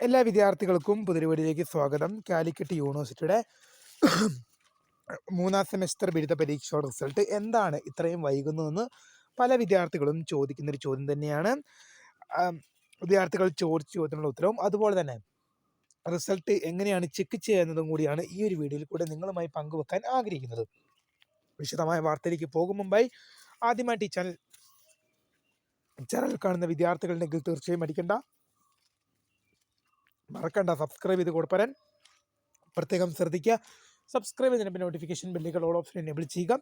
എല്ലാ വിദ്യാർത്ഥികൾക്കും പുതിരുവടിയിലേക്ക് സ്വാഗതം. കാലിക്കറ്റ് യൂണിവേഴ്സിറ്റിയുടെ മൂന്നാം സെമസ്റ്റർ ബിരുദ പരീക്ഷയുടെ റിസൾട്ട് എന്താണ്? ഇത്രയും വൈകുന്നതെന്ന് പല വിദ്യാർത്ഥികളും ചോദിക്കുന്നൊരു ചോദ്യം തന്നെയാണ്. വിദ്യാർത്ഥികൾ ചോദിച്ച ചോദ്യത്തിനുള്ള ഉത്തരവും അതുപോലെ തന്നെ റിസൾട്ട് എങ്ങനെയാണ് ചെക്ക് ചെയ്യുന്നതും കൂടിയാണ് ഈ ഒരു വീഡിയോയിൽ കൂടെ നിങ്ങളുമായി പങ്കുവെക്കാൻ ആഗ്രഹിക്കുന്നത്. വിശദമായ വാർത്തയിലേക്ക് പോകും മുമ്പായി ആദ്യമായിട്ട് ഈ ചാനൽ ചാനൽ കാണുന്ന വിദ്യാർത്ഥികളുണ്ടെങ്കിൽ തീർച്ചയായും അടിക്കണ്ട മറക്കണ്ട. സബ്സ്ക്രൈബ് ചെയ്ത് കൊടുപ്പരാൻ. പ്രത്യേകം ശ്രദ്ധിക്കുക. സബ്സ്ക്രൈബ് ചെയ്തതിന് നോട്ടിഫിക്കേഷൻ ബില്ലുകൾ ഓൾ ഓപ്ഷൻ എനേബിൾ ചെയ്യുക.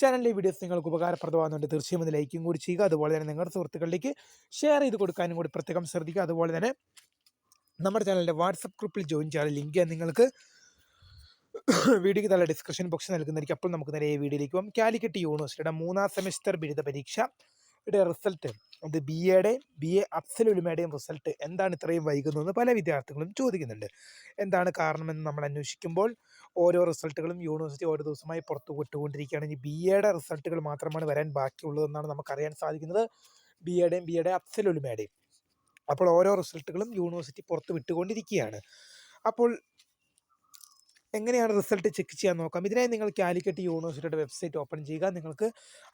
ചാനലിലെ വീഡിയോസ് നിങ്ങൾക്ക് ഉപകാരപ്രദമാകുന്നുണ്ട്. തീർച്ചയായും ലൈക്കും കൂടി ചെയ്യുക. അതുപോലെ തന്നെ നിങ്ങളുടെ സുഹൃത്തുക്കളിലേക്ക് ഷെയർ ചെയ്ത് കൊടുക്കാനും കൂടി പ്രത്യേകം ശ്രദ്ധിക്കുക. അതുപോലെ തന്നെ നമ്മുടെ ചാനലിന്റെ വാട്സപ്പ് ഗ്രൂപ്പിൽ ജോയിൻ ചെയ്യാൻ ലിങ്ക് നിങ്ങൾക്ക് വീഡിയോയ്ക്ക് തല ഡിസ്ക്രിപ്ഷൻ ബോക്സ് നൽകുന്നതായിരിക്കും. അപ്പോൾ നമുക്ക് നേരെ ഈ വീഡിയോയിലേക്ക് പോകാം. കാലിക്കറ്റ് യൂണിവേഴ്സിറ്റിയുടെ മൂന്നാം സെമിസ്റ്റർ ബിരുദ പരീക്ഷയുടെ റിസൾട്ട് അത് ബി എയുടെ ബി എ അഫ്സലുലുമയുടെയും റിസൾട്ട് എന്താണ് ഇത്രയും വൈകുന്നതെന്ന് പല വിദ്യാർത്ഥികളും ചോദിക്കുന്നുണ്ട്. എന്താണ് കാരണമെന്ന് നമ്മൾ അന്വേഷിക്കുമ്പോൾ ഓരോ റിസൾട്ടുകളും യൂണിവേഴ്സിറ്റി ഓരോ ദിവസമായി പുറത്തു വിട്ടുകൊണ്ടിരിക്കുകയാണ്. ഇനി ബി എയുടെ റിസൾട്ടുകൾ മാത്രമാണ് വരാൻ ബാക്കിയുള്ളതെന്നാണ് നമുക്കറിയാൻ സാധിക്കുന്നത്. ബി എയുടെയും ബി എയുടെ അഫ്സലുലുമയുടെയും അപ്പോൾ ഓരോ റിസൾട്ടുകളും യൂണിവേഴ്സിറ്റി പുറത്ത് വിട്ടുകൊണ്ടിരിക്കുകയാണ്. അപ്പോൾ എങ്ങനെയാണ് റിസൾട്ട് ചെക്ക് ചെയ്യാൻ നോക്കാം? ഇതിനായി നിങ്ങൾ കാലിക്കറ്റ് യൂണിവേഴ്സിറ്റിയുടെ വെബ്സൈറ്റ് ഓപ്പൺ ചെയ്യുക. നിങ്ങൾക്ക്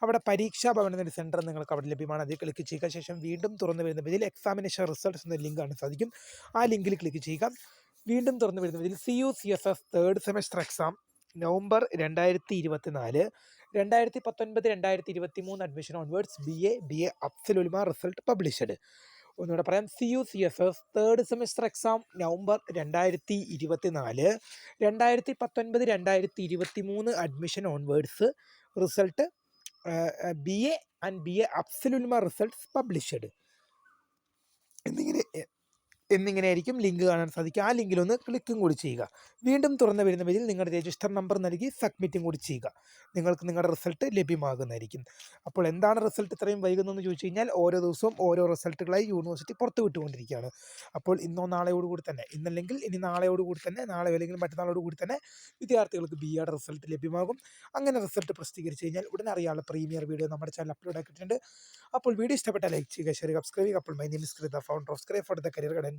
അവിടെ പരീക്ഷാ ഭവൻ എന്നൊരു സെന്റർ നിങ്ങൾക്ക് അവിടെ ലഭ്യമാണ്. അതിൽ ക്ലിക്ക് ചെയ്യുക. ശേഷം വീണ്ടും തുറന്നു വരുന്ന ഇതിൽ എക്സാമിനേഷൻ റിസൾട്ട്സ് എന്ന ലിങ്ക് കാണാൻ സാധിക്കും. ആ ലിങ്കിൽ ക്ലിക്ക് ചെയ്യുക. വീണ്ടും തുറന്നു വരുന്ന ഇതിൽ C U C S S third semester exam November രണ്ടായിരത്തി ഇരുപത്തി നാല് രണ്ടായിരത്തി പത്തൊൻപത് രണ്ടായിരത്തി ഇരുപത്തി മൂന്ന് admission onwards B A B A Afzalululama result published ഒന്നുകൂടെ പറയാം. C U C S S third semester exam November രണ്ടായിരത്തി ഇരുപത്തി നാല് രണ്ടായിരത്തി പത്തൊൻപത് രണ്ടായിരത്തി ഇരുപത്തി മൂന്ന് admission onwards result B A and B A Afzalululama results published എന്നിങ്ങനെ ആയിരിക്കും ലിങ്ക് കാണാൻ സാധിക്കുക. ആ ലിങ്കിൽ ഒന്ന് ക്ലിക്കും കൂടി ചെയ്യുക. വീണ്ടും തുറന്നു വരുന്ന പേജിൽ നിങ്ങളുടെ രജിസ്റ്റർ നമ്പർ നൽകി സബ്മിറ്റും കൂടി ചെയ്യുക. നിങ്ങൾക്ക് നിങ്ങളുടെ റിസൾട്ട് ലഭ്യമാകുന്നതായിരിക്കും. അപ്പോൾ എന്താണ് റിസൾട്ട് ഇത്രയും വൈകുന്നതെന്ന് ചോദിച്ചു കഴിഞ്ഞാൽ ഓരോ ദിവസവും ഓരോ റിസൾട്ടുകളായി യൂണിവേഴ്സിറ്റി പുറത്തു വിട്ടുകൊണ്ടിരിക്കുകയാണ്. അപ്പോൾ ഇന്നോ നാളെയോട് കൂടി തന്നെ ഇന്നല്ലെങ്കിൽ ഇനി നാളെയോട് കൂടി തന്നെ നാളെ അല്ലെങ്കിൽ മറ്റന്നാളോട് കൂടി തന്നെ വിദ്യാർത്ഥികൾക്ക് ബി എയുടെ റിസൾട്ട് ലഭ്യമാകും. അങ്ങനെ റിസൾട്ട് പ്രസിദ്ധീകരിച്ച് കഴിഞ്ഞാൽ ഉടനെ അറിയാനുള്ള പ്രീമിയർ വീഡിയോ നമ്മുടെ ചാനൽ അപ്ലോഡ് ആക്കിയിട്ടുണ്ട്. അപ്പോൾ വീഡിയോ ഇഷ്ടപ്പെട്ടാൽ ലൈക്ക് ചെയ്യുക ഷെയർ സബ്സ്ക്രൈബ് ചെയ്യുക. അപ്പോൾ my name is Kritha founder of scribe for the career guidance